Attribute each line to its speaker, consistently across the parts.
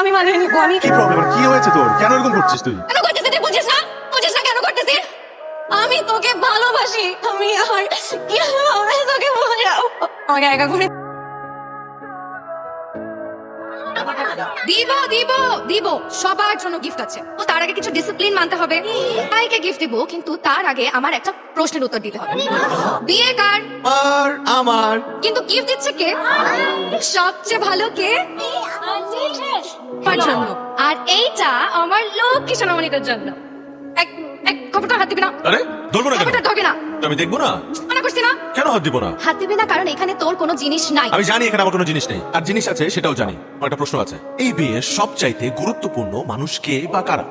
Speaker 1: আমি মানিয়ে নিবো আমি
Speaker 2: কি প্রবলেম কি হয়েছে তোর? কেন এরকম করছিস তুই?
Speaker 1: কেন করতেছিস? তুই বুঝিস না? বুঝিস না কেন করতেছিস? আমি তোকে ভালোবাসি। আমি আর কীভাবে তোকে বোঝাবো? আমাকে একা করে
Speaker 3: দিব দিব দিব। সবার জন্য গিফট আছে। ও তার আগে কিছু ডিসিপ্লিন মানতে হবে। ভাইকে গিফট দিব কিন্তু তার আগে আমার একটা প্রশ্নের উত্তর দিতে হবে। বিয়ে কার?
Speaker 2: আর আমার।
Speaker 3: কিন্তু গিফট দিচ্ছে কে? সবচেয়ে ভালো কে? আমার জন্য আর এইটা আমার লক্ষ্মী সোনামণিটার জন্য। এক এক খবরটা হাত দিবি না?
Speaker 4: আরে ধরবো না
Speaker 3: খবরটা ধরবি না?
Speaker 4: আমি দেখব না?
Speaker 3: মানা করছি না?
Speaker 4: কেন হাত দিব না?
Speaker 3: হাত দিবি না কারণ এখানে তোর কোনো জিনিস নাই।
Speaker 4: আমি জানি এখানে আমার কোনো জিনিস নেই। আর জিনিস আছে সেটাও জানি। একটা প্রশ্ন আছে। এই বিয়ে সবচাইতে গুরুত্বপূর্ণ মানুষকে বা কারা?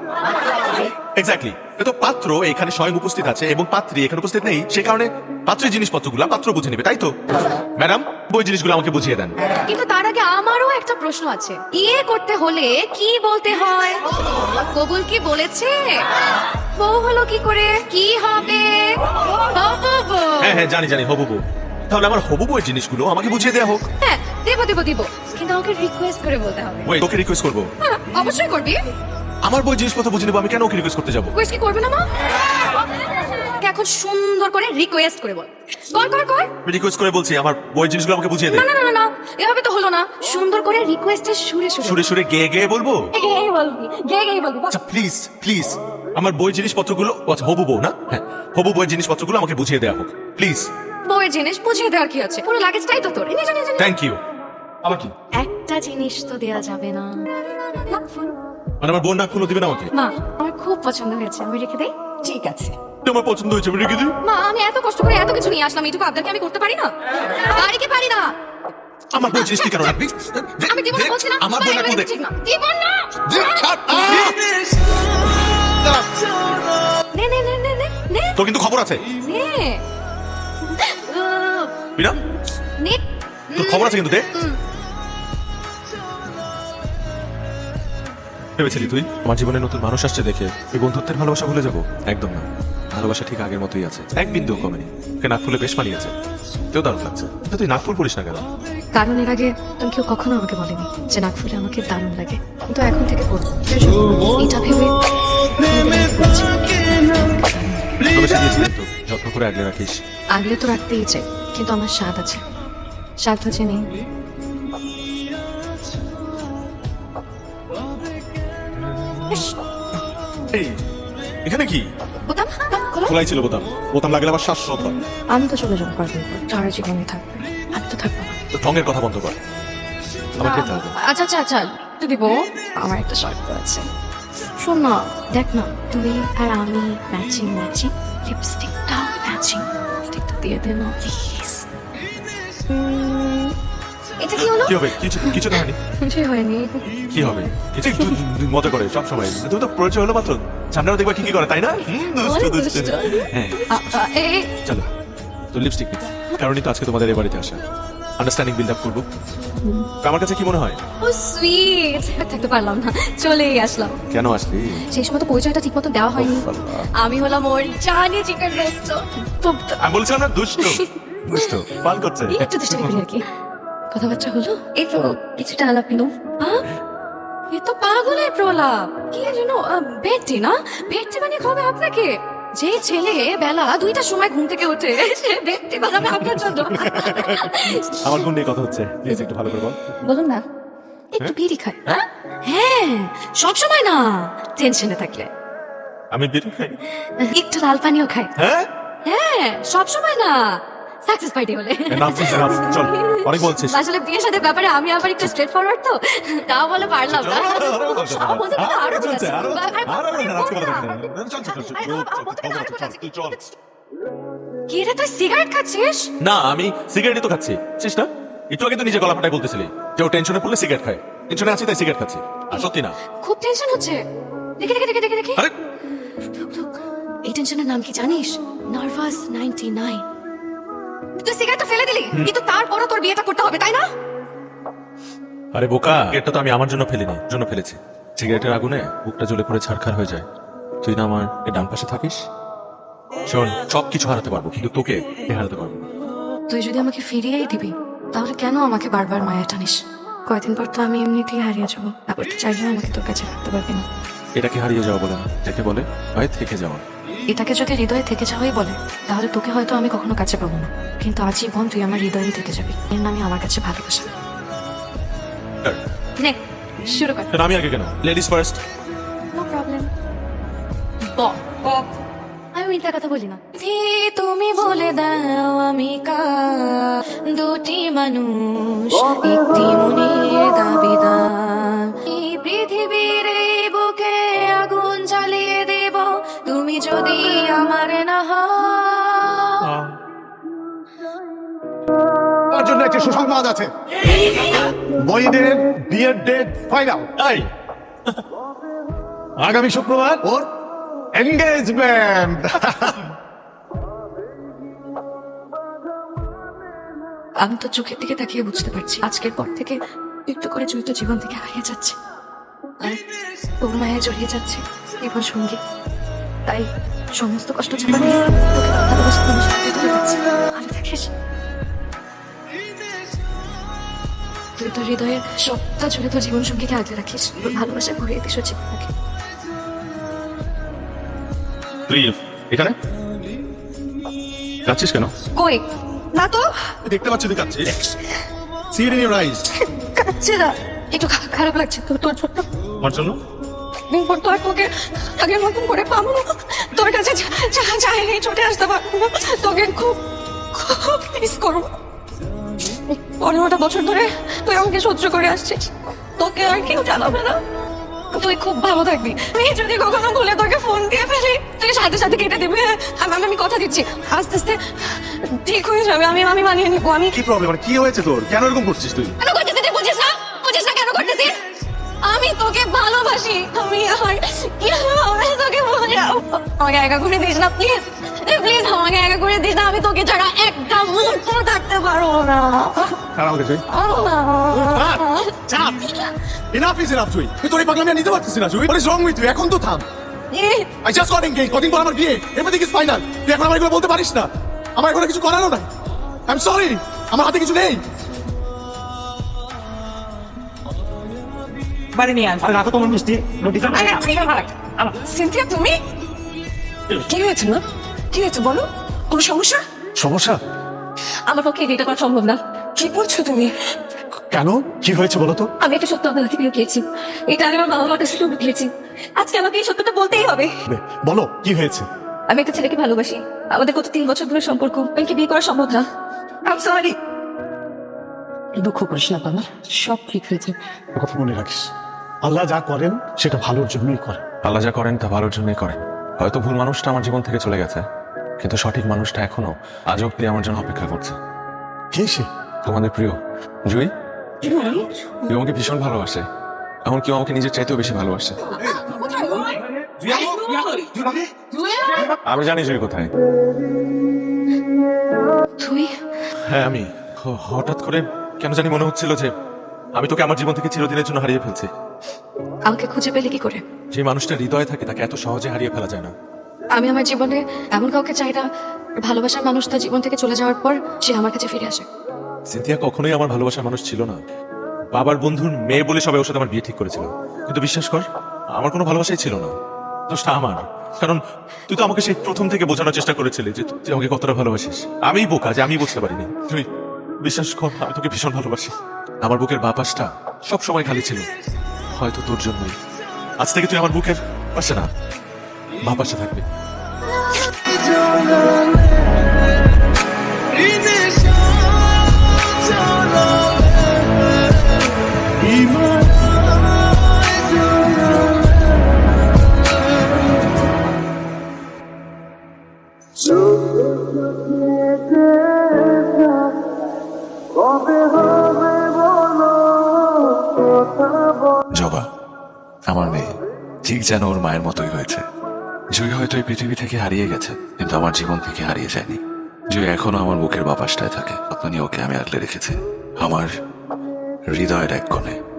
Speaker 4: এক্স্যাক্টলি তো পাত্র এখানে স্বয়ং উপস্থিত আছে এবং পাত্রী এখানে উপস্থিত নেই। সে কারণে পাত্রের জিনিসপত্রগুলো পাত্র বুঝে নেবে তাই তো? ম্যাডাম বই জিনিসগুলো আমাকে বুঝিয়ে দেন।
Speaker 3: কিন্তু তার আগে আমারও একটা প্রশ্ন আছে। বিয়ে করতে হলে কি বলতে হয়? কবুল কি বলেছে? বউ হলো কি করে? কি হবে?
Speaker 4: হ্যাঁ হ্যাঁ জানি জানি হবু বউ তাহলে আমার হবু বইয়ের জিনিসগুলো আমাকে বুঝিয়ে দেওয়া হোক।
Speaker 3: হ্যাঁ দেবো দেবো দিব। কিন্তু আমাকে রিকোয়েস্ট করে বলতে হবে।
Speaker 4: তোকে রিকোয়েস্ট করব?
Speaker 3: হ্যাঁ, অবশ্যই করবি।
Speaker 4: আমার বই জিনিসপত্র বুঝে নেব আমি কেন ওকে রিকোয়েস্ট করতে যাব?
Speaker 3: রিকোয়েস্ট কি করবে না মা? ওকে এখন সুন্দর করে রিকোয়েস্ট করে বল। কর কর কর।
Speaker 4: রিকোয়েস্ট করে বলছি আমার বই জিনিসগুলো আমাকে বুঝিয়ে দে।
Speaker 3: না না না না, এভাবে তো হলো না। সুন্দর করে রিকোয়েস্টের সুরে সুরে।
Speaker 4: সুরে সুরে গেয়ে গেয়ে বলব?
Speaker 3: গে গে বলবি। গে গে বলবি
Speaker 4: আচ্ছা প্লিজ প্লিজ আমার বই জিনিসপত্রগুলো আচ্ছা হবু বউ না? হ্যাঁ হবু বই জিনিসপত্রগুলো আমাকে বুঝিয়ে দেওয়া হোক প্লিজ
Speaker 3: বউয়ের জিনিস বুঝিয়ে দেওয়ার কি আছে? পুরো লাগেজটাই তো তোর। নিয়ে যা।
Speaker 4: থ্যাংক ইউ আবার কি?
Speaker 3: একটা জিনিস তো দেয়া যাবে না।
Speaker 4: মানে আমার বোন না খুলে দিবে না আমাকে?
Speaker 3: মা আমার খুব পছন্দ হয়েছে। আমি রেখে দেই?
Speaker 1: ঠিক আছে।
Speaker 4: আমার পছন্দ হয়েছে আমি রেখে দিই।
Speaker 3: মা আমি এত কষ্ট করে এত কিছু নিয়ে আসলাম এইটুকু আপনাকে আমি করতে পারি না? পারি কি পারি না?
Speaker 4: আমার বই জিনিস তুই কেন রাখবি?
Speaker 3: আমি দিব না বলছি না
Speaker 4: আমার বোন না
Speaker 3: এগুলো
Speaker 4: খুলে
Speaker 3: না। না!
Speaker 4: দে, ছাড়।
Speaker 3: নে নে নে নে নে নে।
Speaker 4: তোর কিন্তু খবর আছে।
Speaker 3: নে।
Speaker 4: বিনা
Speaker 3: নে।
Speaker 4: তোর খবর আছে কিন্তু দে ভেবেছিলি তুই? আমার জীবনে নতুন মানুষ আসছে দেখে এই বন্ধুত্বের ভালোবাসা ভুলে যাব। একদম না। ভালোবাসা ঠিক আগের মতোই আছে। এক বিন্দু কমেনি। ওকে নাক ফুলে বেশ মানিয়েছে। কেউ দারুণ লাগছে। কিন্তু তুই নাক ফুল পড়িস না কেন?
Speaker 3: কারণ এর আগে আমি কেউ কখনো আমাকে বলেনি যে নাক ফুলে আমাকে দারুণ লাগে। কিন্তু এখন থেকে এটা ভেবে
Speaker 4: তো। যত্ন করে আগলে রাখিস।
Speaker 3: আগলে তো রাখতেই চাই কিন্তু আমার স্বাদ আছে। স্বাদ হচ্ছে নেই
Speaker 4: এই এখানে কি?
Speaker 3: বোতাম।
Speaker 4: খোলাই ছিল বোতাম। বোতাম লাগলে আবার শ্বাসরোধ হয়।
Speaker 3: আমি তো চলে যাব কয়েকদিন পর। সারা জীবনে থাকবে। আমি তো থাকব না।
Speaker 4: তো ঢঙ্গের কথা বন্ধ কর। আমার খেতে হবে।
Speaker 3: আচ্ছা আচ্ছা আচ্ছা। তো দিব? আমার একটা শর্ত আছে। শোন না দেখ না তুই আর আমি ম্যাচিং ম্যাচিং লিপস্টিকটা ম্যাচিং লিপস্টিকটা দিয়ে দে না প্লিজ এটা কি হলো?
Speaker 4: কি হবে? কিছু কিছু না হয়নি
Speaker 3: কিছুই হয়নি।
Speaker 4: কি হবে? কিছু একটু মজা করে সব সময়। তুমি তো পরিচয় হলো মাত্র। সামনেও দেখবা কি কি করে তাই না? দুষ্টু, দুষ্টু।
Speaker 3: দুষ্টু।
Speaker 4: হ্যাঁ। চলো তো লিপস্টিক নে কারণই তো আজকে তোমাদের এই বাড়িতে আসা। আন্ডারস্ট্যান্ডিং বিল্ড আপ করব। আমার কাছে কি মনে হয়?
Speaker 3: ও সুইট থাকতে পারলাম না। চলেই আসলাম।
Speaker 4: কেন আসলি?
Speaker 3: সেই সময় পরিচয়টা ঠিক মতো দেওয়া হয়নি। আমি হলাম ওর জানি চিকেন রোস্ট
Speaker 4: আমি বলছিলাম না দুষ্ট। দুষ্ট। পাল করছে।
Speaker 3: একটু আর কি। কথাবার্তা হলো? এই তো কিছুটা আলাপ হলো হ্যাঁ? এ তো পাগলের প্রলাপ। কি যেন বেডটি না? বেডটি মানে হবে আপনাকে। যে ছেলে বেলা দুইটার সময় ঘুম থেকে ওঠে সে বানাবে আপনার জন্য।
Speaker 4: আমার কোন নিয়ে কথা হচ্ছে। প্লিজ একটু ভালো করে বল।
Speaker 3: বলুন না একটু বিড়ি খায়। হ্যাঁ? হ্যাঁ সব সময় না। টেনশনে থাকলে।
Speaker 4: আমি বিড়ি খাই?
Speaker 3: একটু লাল পানিও খায়।
Speaker 4: হ্যাঁ?
Speaker 3: হ্যাঁ সব সময় না। সাকসেস পার্টি হলে
Speaker 4: Enough is enough. চল, অনেক বলছিস।
Speaker 3: আসলে বিয়ের সাথে ব্যাপারে আমি আবার একটু স্ট্রেট ফরওয়ার্ড তো? তা বলে পারলাম না। সব বলতে বলতে আরও বলেছি। আরে, কি রে তুই সিগারেট খাচ্ছিস?
Speaker 4: না আমি সিগারেটই তো খাচ্ছি। চিস না? একটু আগে তো নিজে গলা ফাটাই বলতেছিলি ও টেনশনে পড়লে সিগারেট খায়। টেনশনে আছি তাই সিগারেট খাচ্ছি। আর সত্যি না।
Speaker 3: খুব টেনশন হচ্ছে। দেখে দেখে দেখে দেখে দেখে।
Speaker 4: আরে!
Speaker 3: এই টেনশনের নাম কি জানিস? নার্ভাস নাইনটি নাইন তুই সিগারেটটা ফেলে দিলি? কিন্তু তারপরও তোর বিয়েটা করতে হবে তাই না?
Speaker 4: আরে বোকা এটা তো আমি আমার জন্য ফেলিনি জন্য ফেলেছি। সিগারেটের আগুনে বুকটা জ্বলে পড়ে ছাড়খার হয়ে যায়। তুই না আমার এই ডান পাশে থাকিস? শোন সব কিছু হারাতে পারব কিন্তু তোকে হারাতে পারব
Speaker 3: তুই যদি আমাকে ফিরিয়েই দিবি তাহলে কেন আমাকে বারবার মায়া টানিস? কয়দিন পর তো আমি এমনিতেই হারিয়ে যাব। তারপর তো চাইলেও আমাকে তোর কাছে রাখতে পারবি না।
Speaker 4: এটাকে হারিয়ে যাওয়া বলে না যাকে বলে হয় থেকে যাওয়া।
Speaker 3: এটাকে যদি হৃদয়ে থেকে যাওয়াই বলে তাহলে তোকে হয়তো আমি কখনো কাছে পাবো না। কিন্তু আজীবন তুই আমার হৃদয়ে থেকে যাবি। এর নামই আমার কাছে ভালোবাসা। নে শুরু কর।
Speaker 4: আমি আগে কেন? লেডিস ফার্স্ট
Speaker 3: নো প্রবলেম আমি মিথ্যা কথা বলি না। তুমি বলে দাও আমি কা দুটি মানুষ একটি মনের দাবিদার।
Speaker 2: একটি সুসংবাদ আছে। বইদের বিয়ের ডেট ফাইনাল
Speaker 4: এই।
Speaker 2: আগামী শুক্রবার ওর এনগেজমেন্ট
Speaker 3: আমি তো চোখের দিকে তাকিয়ে বুঝতে পারছি আজকের পর থেকে একটু করে জড়িত জীবন থেকে হারিয়ে যাচ্ছে। তোর মায়ে জড়িয়ে যাচ্ছে এবার সঙ্গী। তাই সমস্ত কষ্ট চাপা দিয়ে তোকে ভালোবাসা মানুষ তুই তোর হৃদয়ের সবটা জুড়ে তোর জীবন সঙ্গীকে আগলে রাখিস। তোর ভালোবাসা ভরিয়ে দিস
Speaker 4: তুই এখানে? যাচ্ছিস কেন?
Speaker 1: কই? না তো।
Speaker 4: দেখতে পাচ্ছি তুই কাচ্ছিস
Speaker 2: সি ইট ইন আইজ
Speaker 1: কাচ্ছে না।
Speaker 3: একটু খারাপ লাগছে তোর তোর ছোট্ট
Speaker 4: আমার জন্য?
Speaker 1: দিন পর তো আর তোকে আগের মতন করে পাবো না। তোর কাছে চাইলেই ছুটে আসতে পারব না। তোকে খুব খুব মিস করব। পনেরোটা বছর ধরে তুই আমাকে সহ্য করে আসছিস। তোকে আর কেউ জানাবে না। তুই খুব ভালো থাকবি। আমি যদি কখনো ভুলে তোকে ফোন দিয়ে ফেলি তুই সাথে সাথে কেটে দিবি হ্যাঁ? আমি আমি- আমি কথা দিচ্ছি। আস্তে আস্তে ঠিক হয়ে যাবে। আমি আমি মানিয়ে নিবো। আমি
Speaker 2: কি প্রবলেম মানে কি হয়েছে তোর? কেন এরকম করছিস তুই?
Speaker 1: কেন করতেছিস? তুই বুঝিস না? বুঝিস না কেন করতেছিস? আমি তোকে ভালোবাসি। আমি আর তোকে বোঝাবো আমাকে একা করে দিস না প্লিজ প্লিজ আমাকে একা করে দিস না আমি তোকে ছাড়া একটা মুহূর্ত থাকতে পারব না।
Speaker 2: আর আমাকে তুই। চাপ ইনাফ ইজ ইনাফ তুই। তুই তোর এই পাগলামি আর নিতে পারছিস না তুই। রং উইথ ইউ এখন তো থাম। আই জাস্ট গট এনগেজ কদিন পর আমার বিয়ে। এভরিথিং ইজ ফাইনাল তুই এখন আমার এগুলো বলতে পারিস না। আমার এখন কিছু করারও নাই। আই এম সরি আমার হাতে কিছু নেই।
Speaker 5: বাড়ি নিয়ে আস রাখো তোমার মিষ্টি।
Speaker 1: সিনথিয়া তুমি? কি হয়েছে? না কি হয়েছে বলো? কোনো সমস্যা?
Speaker 2: সমস্যা?
Speaker 1: আমার পক্ষে এটা করা সম্ভব না। কি বলছো তুমি?
Speaker 2: কেন? কি হয়েছে বলো তো?
Speaker 1: আমি একটা সত্য আপনার থেকে লুকিয়েছি এটা আমি আমার বাবা মার কাছে লুকিয়েছি আজকে আমাকে এই সত্যটা বলতেই হবে।
Speaker 2: বলো কি হয়েছে?
Speaker 1: আমি একটা ছেলেকে ভালোবাসি। আমাদের গত তিন বছর ধরে সম্পর্ক। আমাকে বিয়ে করা সম্ভব না? আম সরি
Speaker 5: দুঃখ করিস না বাবা। সব ঠিক হয়েছে।
Speaker 6: কথা মনে রাখিস। আল্লাহ যা করেন সেটা ভালোর জন্যই করেন।
Speaker 4: আল্লাহ যা করেন তা ভালোর জন্যই করেন। হয়তো ভুল মানুষটা আমার জীবন থেকে চলে গেছে। কিন্তু সঠিক মানুষটা এখনও আজ অব্দি আমার জন্য অপেক্ষা করছে।
Speaker 6: কে সে?
Speaker 4: তোমাদের প্রিয় জুই? আমাকে ভীষণ ভালোবাসে। এমন কেউ আমাকে নিজের চাইতেও বেশি ভালোবাসে। আমি জানি জুই কোথায়। হ্যাঁ আমি। হঠাৎ করে কেন জানি মনে হচ্ছিল যে আমি তোকে আমার জীবন থেকে চিরদিনের জন্য হারিয়ে ফেলছি।
Speaker 3: আমাকে খুঁজে পেলে কি করে?
Speaker 4: যে মানুষটা হৃদয়ে থাকে তাকে এত সহজে হারিয়ে ফেলা যায় না।
Speaker 3: আমি আমার জীবনে এমন কাউকে চাই না, ভালোবাসার মানুষ তার জীবন থেকে চলে যাওয়ার পর সে আমার কাছে ফিরে আসে।
Speaker 4: সিনথিয়া কখনোই আমার ভালোবাসার মানুষ ছিল না। বাবার বন্ধুর মেয়ে বলে সবাই ওর সাথে আমার বিয়ে ঠিক করেছিল। কিন্তু বিশ্বাস কর, আমার কোনো ভালোবাসাই ছিল না। দোষটা আমার। কারণ তুই তো আমাকে সেই প্রথম থেকে বোঝানোর চেষ্টা করেছিলি যে তুই আমাকে কতটা ভালোবাসিস। আমি বোকা যে আমি বুঝতে পারিনি। তুই বিশ্বাস কর, আমি তোকে ভীষণ ভালোবাসি। আমার বুকের বাপাসটা সব সময় খালি ছিল। হয়তো তোর জন্যই। আজ থেকে তুই আমার বুকের পাশে না। বাপাসে থাকবি। জবা আমার মেয়ে ঠিক যেন ওর মায়ের মতোই হয়েছে। জুই হয়তো এই পৃথিবী থেকে হারিয়ে গেছে, কিন্তু আমার জীবন থেকে হারিয়ে যায়নি। জুই এখনও আমার বুকের বাপাসটায় থাকে। আপনি ওকে আমি আগলে রেখেছি। আমার হৃদয়ের এক কোণে।